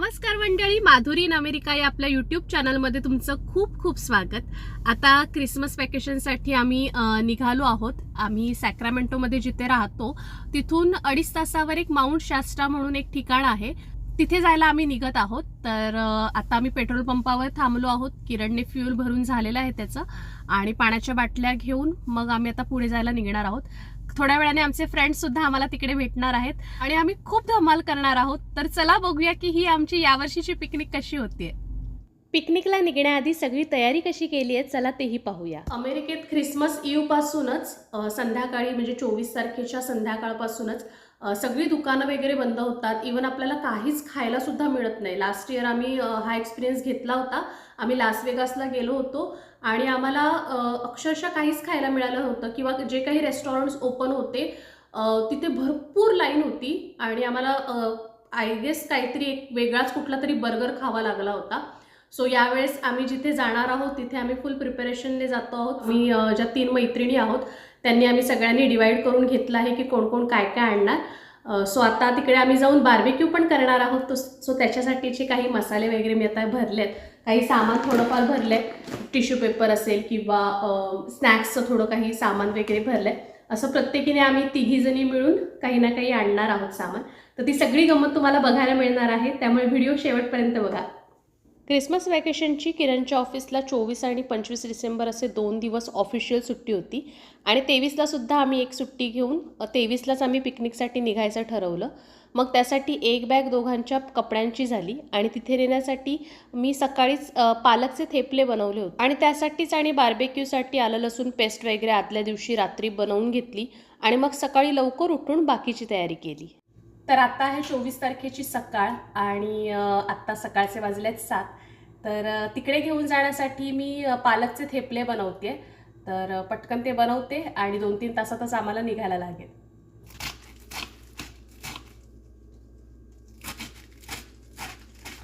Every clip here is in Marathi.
नमस्कार मंडळी माधुरी इन अमेरिका या आपल्या युट्यूब चॅनलमध्ये तुमचं खूप खूप स्वागत. आता क्रिसमस वॅकेशनसाठी आम्ही निघालो आहोत. आम्ही सॅक्रामेंटोमध्ये जिथे राहतो तिथून अडीच तासावर एक माउंट शास्टा म्हणून एक ठिकाण आहे. तिथे जायला आम्ही निघत आहोत. तर आता आम्ही पेट्रोल पंपावर थांबलो आहोत. किरणने फ्यूल भरून झालेलं आहे त्याचं. आणि पाण्याच्या बाटल्या घेऊन मग आम्ही आता पुढे जायला निघणार आहोत. थोड्या वेळाने आमचे फ्रेंड सुद्धा आम्हाला तिकडे भेटणार आहेत. आणि आम्ही खूप धमाल करणार आहोत. तर चला बघूया की ही आमची यावर्षीची पिकनिक कशी होतीये. पिकनिकला निघण्याआधी सगळी तयारी कशी केली आहे चला तेही पाहूया. अमेरिकेत ख्रिसमस ईव पासूनच संध्याकाळी म्हणजे चोवीस तारखेच्या संध्याकाळपासूनच सगळी दुकानं वगैरे बंद होतात. इवन आपल्याला काहीच खायला सुद्धा मिळत नाही. लास्ट इयर आम्ही हा एक्सपिरियन्स घेतला होता. आम्ही लास वेगासला गेलो होतो. आणि आम्हाला अक्षरशः काहीच खायला मिळालं नव्हतं. किंवा जे काही रेस्टॉरंट्स ओपन होते तिथे भरपूर लाईन होती. आणि आम्हाला आय गेस काहीतरी एक वेगळाच कुठला तरी बर्गर खावा लागला होता. सो यावेळेस आम्ही जिथे जाणार आहोत तिथे आम्ही फुल प्रिपरेशनने जातो आहोत. मी ज्या तीन मैत्रिणी आहोत त्यांनी आम्ही सगळ्यांनी डिवाईड करून घेतलं आहे की कोण कोण काय काय आणणार सो आता तिकडे आम्ही जाऊन बार्बेक्यू पण करणार आहोत. तो सो त्याच्यासाठीचे काही मसाले वगैरे मी आता भरलेत. काही सामान थोडंफार भरलं आहे टिश्यू पेपर असेल किंवा स्नॅक्सचं थोडं काही सामान वगैरे भरलं आहे असं प्रत्येकीने आम्ही तिघीजणी मिळून काही ना काही आणणार आहोत सामान. तर ती सगळी गंमत तुम्हाला बघायला मिळणार आहे. त्यामुळे व्हिडिओ शेवटपर्यंत बघा. क्रिसमस वॅकेशनची किरणच्या ऑफिसला चोवीस आणि पंचवीस डिसेंबर असे दोन दिवस ऑफिशियल सुट्टी होती. आणि तेवीसला सुद्धा आम्ही एक सुट्टी घेऊन तेवीसलाच आम्ही पिकनिकसाठी निघायचं ठरवलं. मग त्यासाठी एक बॅग दोघांच्या कपड्यांची झाली आणि तिथे नेण्यासाठी मी सकाळीच पालकचे थेपले बनवले होते. आणि त्यासाठीच आणि बार्बेक्यूसाठी आलं लसूण पेस्ट वगैरे आदल्या दिवशी रात्री बनवून घेतली आणि मग सकाळी लवकर उठून बाकीची तयारी केली. तर आता आहे चोवीस तारखेची सकाळ आणि आत्ता सकाळचे वाजले आहेत सात. तर तिकडे घेऊन जाण्यासाठी मी पालकचे थेपले बनवते तर पटकन ते बनवते आणि दोन तीन तासातच आम्हाला निघायला लागेल.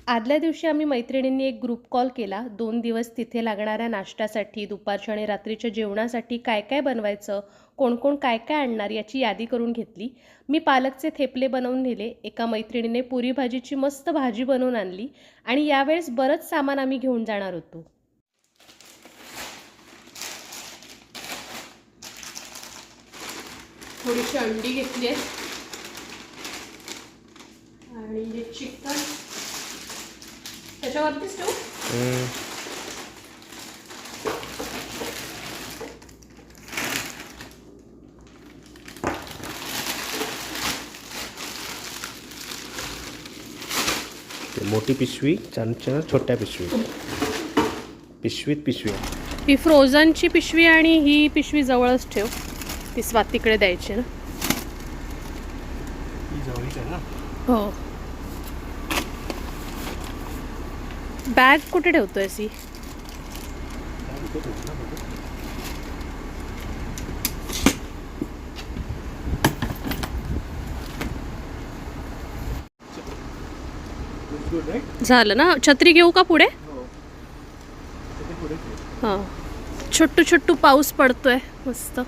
आदल्या दिवशी आम्ही मैत्रिणींनी एक ग्रुप कॉल केला. दोन दिवस तिथे लागणाऱ्या नाश्त्यासाठी दुपारच्या आणि रात्रीच्या जेवणासाठी काय काय बनवायचं कोण कोण काय काय आणणार याची यादी करून घेतली. मी पालकचे थेपले बनवून नेले एका मैत्रिणीने पुरी भाजीची मस्त भाजी बनवून आणली आणि यावेळेस बरंच सामान आम्ही घेऊन जाणार होतो. थोडीशी अंडी घेतली आणि हे चिकन त्याच्यावरतीच ठेवू? मोठी पिशवी छानच्या छोट्या पिशवी. पिशवीत पिशवी. ही फ्रोझनची पिशवी आणि ही पिशवी जवळच ठेव. ती स्वातीकडे द्यायची ना. जवळीच आहे ना? हो. बॅग कुठे ठेवतोय सी झालं ना? छत्री घेऊ का पुढे? हां. छोटू छोटू पाऊस पडतोय मस्त.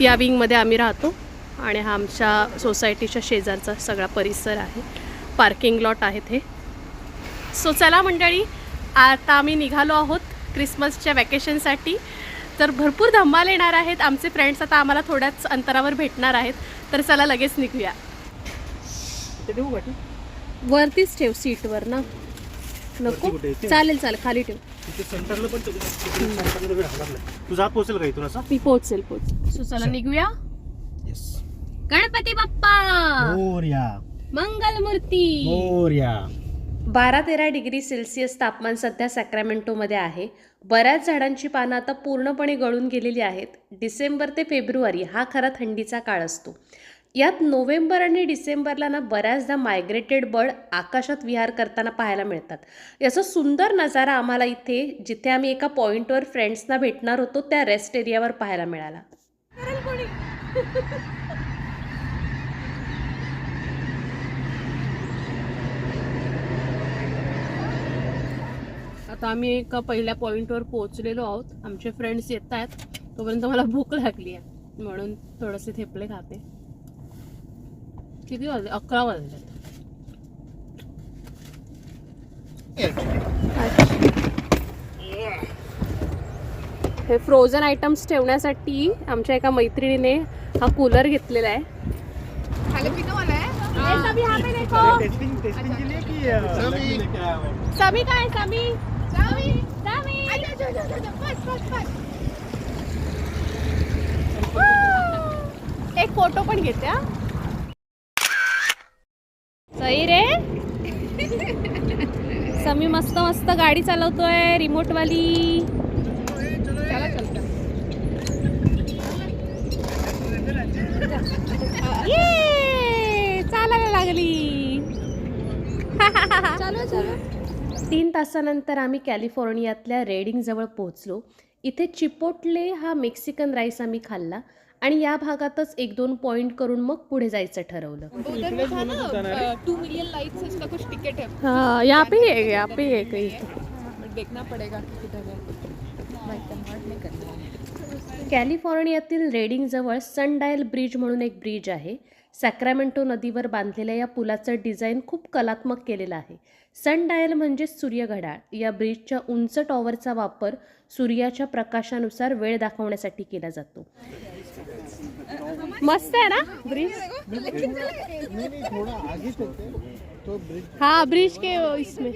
या विंगमध्ये आम्ही राहतो आणि हा आमच्या सोसायटीच्या शेजारचा सगळा परिसर आहे. पार्किंग लॉट आहेत हे. सो चला मंडळी आता आम्ही निघालो आहोत क्रिसमसच्या वॅकेशनसाठी तर भरपूर धमाल येणार आहेत. आमचे फ्रेंड्स आता आम्हाला थोड्याच अंतरावर भेटणार आहेत. तर चला लगेच निघूया. वरतीच ठेव सीटवर ना. नको. कुठे? चालेल चालेल खाली ठेव. तिथे सेंटरला पण तिकडे सेंटरला वेळ हवं नाही. तुझा हात पोहोचेल का इथून असा? मी पोहोचेल पोहोचेल. सो चला निघूया. येस गणपती बाप्पा! मोर्या. मंगलमूर्ती! मोर्या. बारा तेरा डिग्री सेल्सिअस तापमान सध्या सॅक्रामेंटोमध्ये आहे. बऱ्याच झाडांची पानं आता पूर्णपणे गळून गेलेली आहेत. डिसेंबर ते फेब्रुवारी हा खरा थंडीचा काळ असतो. यात नोव्हेंबर आणि डिसेंबरला ना बऱ्याचदा मायग्रेटेड बर्ड आकाशात विहार करताना पाहायला मिळतात. याचा सुंदर नजारा आम्हाला इथे जिथे आम्ही एका पॉईंटवर फ्रेंड्सना भेटणार होतो त्या रेस्ट एरियावर पाहायला मिळाला. आता आम्ही एका पहिल्या पॉईंटवर पोहोचलेलो आहोत. आमचे फ्रेंड्स येत आहेत. तोपर्यंत मला भूक लागली आहे. म्हणून थोडेसे थेपले खाते. किती वाजले? अकरा वाजले. हे फ्रोझन आयटम्स ठेवण्यासाठी आमच्या एका मैत्रिणीने हा कूलर घेतलेला आहे. ए, सभी यहाँ पे देखो. समी काय समी समी समी एक फोटो पण घेते हा? सही रे समी मस्त मस्त गाडी चालवतोय रिमोट वाली ये चालायला लागली. तीन तासानंतर आम्ही कॅलिफोर्नियातल्या रेडिंगजवळ पोहोचलो. इथे चिपोटले हा मेक्सिकन राईस आम्ही खाल्ला. आणि या भागातच एक दोन पॉइंट करून मग पुढे जायचं ठरवलं. टू मिलियन लाइक्स इसका कुछ टिकट है हाँ यहाँ पे है यहाँ पे है कहीं देखना पड़ेगा कि है. कॅलिफोर्नियातील रेडिंगजवळ सनडायल ब्रिज म्हणून एक ब्रिज आहे. सॅक्रामेंटो नदीवर बांधलेल्या या पुलाचं डिझाईन खूप कलात्मक केलेलं आहे. सन डायल म्हणजे सूर्यघडाळ या ब्रिजच्या उंच टॉवरचा वापर सूर्याच्या प्रकाशानुसार वेळ दाखवण्यासाठी केला जातो. मस्त आहे ना ब्रिज? हा ब्रिज के इसमें.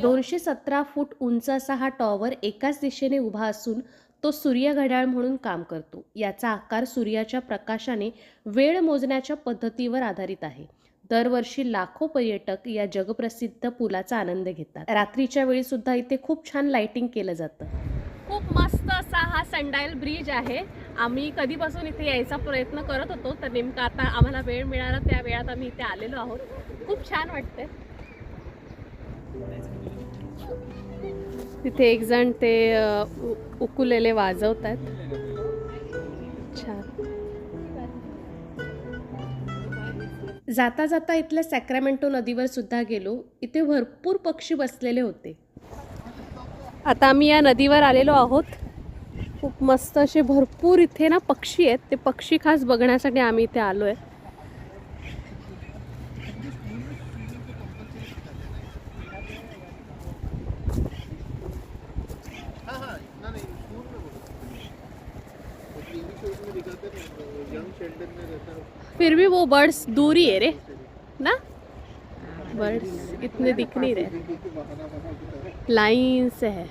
दोनशे सतरा फूट उंच असा हा टॉवर एकाच दिशेने उभा असून तो सूर्यघड्याळ म्हणून काम करतो. याचा आकार सूर्याच्या प्रकाशाने वेळ मोजण्याच्या पद्धतीवर आधारित आहे. दरवर्षी लाखो पर्यटक या जगप्रसिद्ध पुलाचा आनंद घेतात. रात्रीच्या वेळी सुद्धा इथे खूप छान लाइटिंग केलं जातं. खूप मस्त असा हा संडायल ब्रिज आहे. आम्ही कधीपासून इथे यायचा प्रयत्न करत होतो तर नेमका आता आम्हाला वेळ मिळाला त्या वेळात आम्ही इथे आलेलो आहोत. खूप छान वाटतंय. तिथे एक जण ते उकुलेले वाजवतात. छान जाता जाता इथल्या सॅक्रामेंटो नदीवर सुद्धा गेलो. इथे भरपूर पक्षी बसलेले होते. आता आम्ही या नदीवर आलेलो आहोत. खूप मस्त असे भरपूर इथे ना पक्षी आहेत. ते पक्षी खास बघण्यासाठी आम्ही इथे आलो आहे फिर भी वो बर्ड्स दूर ही है रे ना? बर्ड्स इतने दिख नहीं रहे। लाइन से है।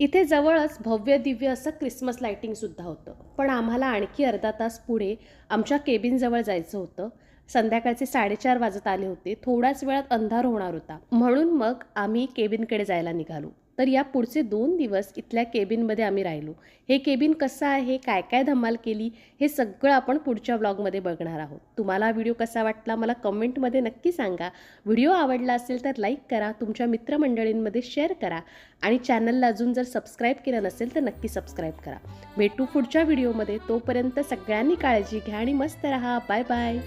इथे जवळच भव्य दिव्य असं क्रिसमस लायटिंगसुद्धा होतं. पण आम्हाला आणखी अर्धा तास पुढे आमच्या केबिनजवळ जायचं होतं. संध्याकाळचे साडेचार वाजत आले होते. थोड्याच वेळात अंधार होणार होता. म्हणून मग आम्ही केबिनकडे जायला निघालो. तर या पुढचे दोन दिवस इथल्या केबिनमध्ये आम्ही राहिलो. हे केबिन कसं आहे? काय काय धमाल केली? हे सगळं आपण पुढच्या ब्लॉगमध्ये बघणार आहोत. तुम्हाला हा व्हिडिओ कसा वाटला? मला कमेंटमध्ये नक्की सांगा. व्हिडिओ आवडला असेल तर लाईक करा. तुमच्या मित्रमंडळींमध्ये शेअर करा. आणि चॅनलला अजून जर सबस्क्राईब केलं नसेल तर नक्की सबस्क्राईब करा. भेटू पुढच्या व्हिडिओमध्ये. तोपर्यंत सगळ्यांनी काळजी घ्या आणि मस्त रहा. Bye bye